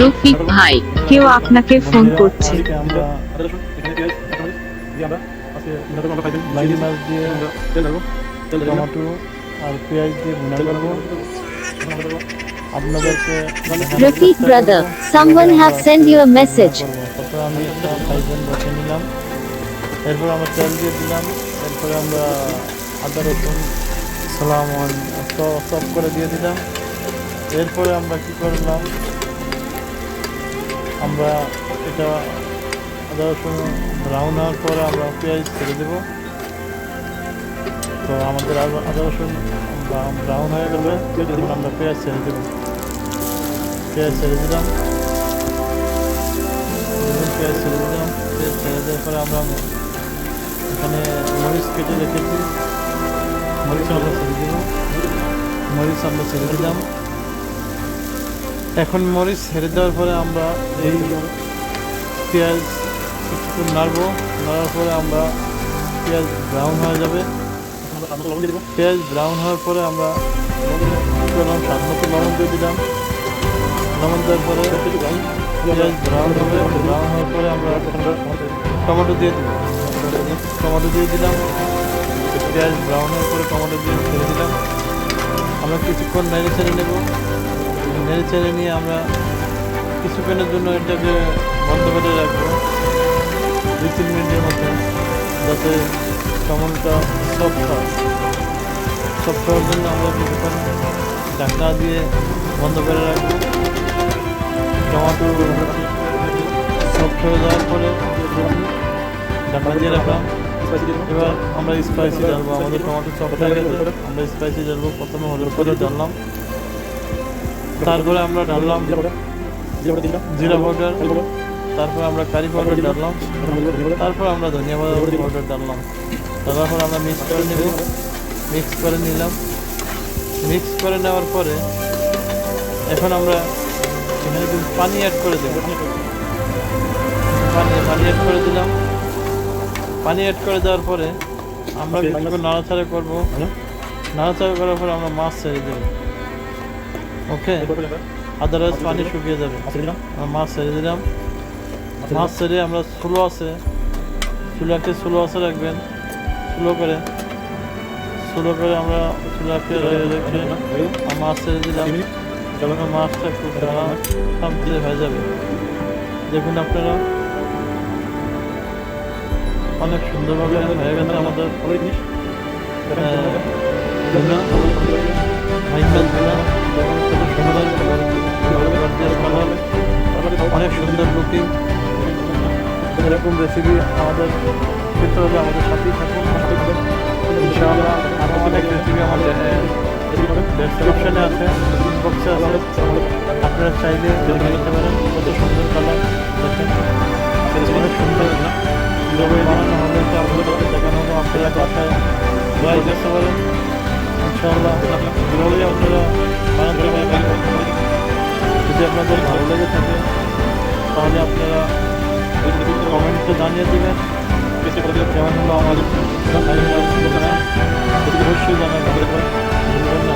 রফিক ভাই কেউ আপনাকে ফোন করছে আপনাদেরকে Rafiq brother, someone you a message. তারপর আমি এরপর আমরা তেল দিয়ে দিলাম এরপরে আমরা আদা রসুন সালাম সব করে দিয়ে দিলাম। এরপরে আমরা কি করলাম? আমরা এটা আদা রসুন ব্রাউন হওয়ার পরে আমরা পেঁয়াজ ছেড়ে দেবো। তো আমাদের আদা- রসুন ব্রাউন হয়ে গেলে আমরা পেঁয়াজ ছেড়ে দেবো। পেঁয়াজ ছেড়ে দিলাম। পেঁয়াজ ছেড়ে দিলাম। পেঁয়াজ ছেড়ে দেওয়ার পরে আমরা এখানে মরিচ কেটে রেখেছি। মরিচ আমরা ছেড়ে দিব। মরিচ আমরা ছেড়ে দিলাম। এখন মরিচ ছেড়ে দেওয়ার পরে আমরা এই পেঁয়াজ কিছুক্ষণ নাড়বো। নাড়ার পরে আমরা পেঁয়াজ ব্রাউন হয়ে যাবে। পেঁয়াজ ব্রাউন হওয়ার পরে আমরা করলাম স্বাদ মতো লবণ দিয়ে দিলাম। লবণ দেওয়ার পরে পেঁয়াজ ব্রাউন হবে। ব্রাউন হওয়ার পরে আমরা টমেটো দিয়ে দেবো টমেটো দিয়ে দিলাম। পেঁয়াজ ব্রাউন হওয়ার পরে টমেটো দিয়ে ছেড়ে দিলাম। আমরা কিছুক্ষণ নেড়ে ছেড়ে নেব। নেড়ে ছেড়ে নিয়ে আমরা কিছুক্ষণের জন্য এটাকে বন্ধ করে রাখব। দুই তিন মিনিটের মতো যাতে টমেটোটা সফট হয়। সফট হওয়ার জন্য আমরা কিছুক্ষণ ঢাকনা দিয়ে বন্ধ করে রাখব। টমেটো সফট হয়ে যাওয়ার পরে ঢাকনা দিয়ে রাখলাম। এবার আমরা স্পাইসি ঢালবো আমাদের টমেটো হয়ে গেছে আমরা স্পাইসি ঢালবো প্রথমে হলুদ করে ঢাললাম তারপরে আমরা ঢাললাম জিরা পাউডার? তারপর? আমরা কারি পাউডার ঢাললাম তারপর আমরা ধনিয়া পাউডার ঢাললাম ঢালার পর আমরা মিক্স করে নেব। মিক্স করে নিলাম। মিক্স করে নেওয়ার পরে এখন আমরা এখানে কিন্তু পানি অ্যাড করে দেব। পানি পানি অ্যাড করে দিলাম। পানি অ্যাড করে দেওয়ার পরে আমরা কিছুক্ষণ নাড়াচাড়া করব। নাড়াচাড়া করার পরে আমরা মাছ ছেড়ে দেবো। ওকে আদারওয়াইজ পানি শুকিয়ে যাবে। আমরা মাছ ছেড়ে দিলাম। মাছ ছেড়ে আমরা স্লো আছে। চুলাকে স্লো আছে রাখবেন। স্লো করে। স্লো করে আমরা চুলাকে রেখে মাছ ছেড়ে দিলাম। মাছটা খুব শান্তি হয়ে যাবে। দেখুন আপনারা অনেক সুন্দরভাবে হয়ে আমাদের ভুনা খুব সুন্দর অনেক সুন্দর লুকিং এরকম রেসিপি আমাদের পেতে হলে আমাদের সাথেই থাকুন ইনশাআল্লাহ আরও অনেক রেসিপি আমাদের ডেসক্রিপশনে আছে বক্সে আছে। আপনারা চাইলে দেখে নিতে পারেন, কত সুন্দর কালার অনেক সুন্দর যেভাবে বানানো হবে তো আপনাদের দেখানো হলো আপনারা বাসায় ট্রাই করতে পারেন ইনশাআল্লাহ এভাবেই আপনারা বানাতে পারবেন যদি আপনাদের ভালো লেগে থাকে তাহলে আপনারা কমেন্টে জানিয়ে দেবেন কেমন হলো আমাদের অবশ্যই জানাবেন ভুলবেন না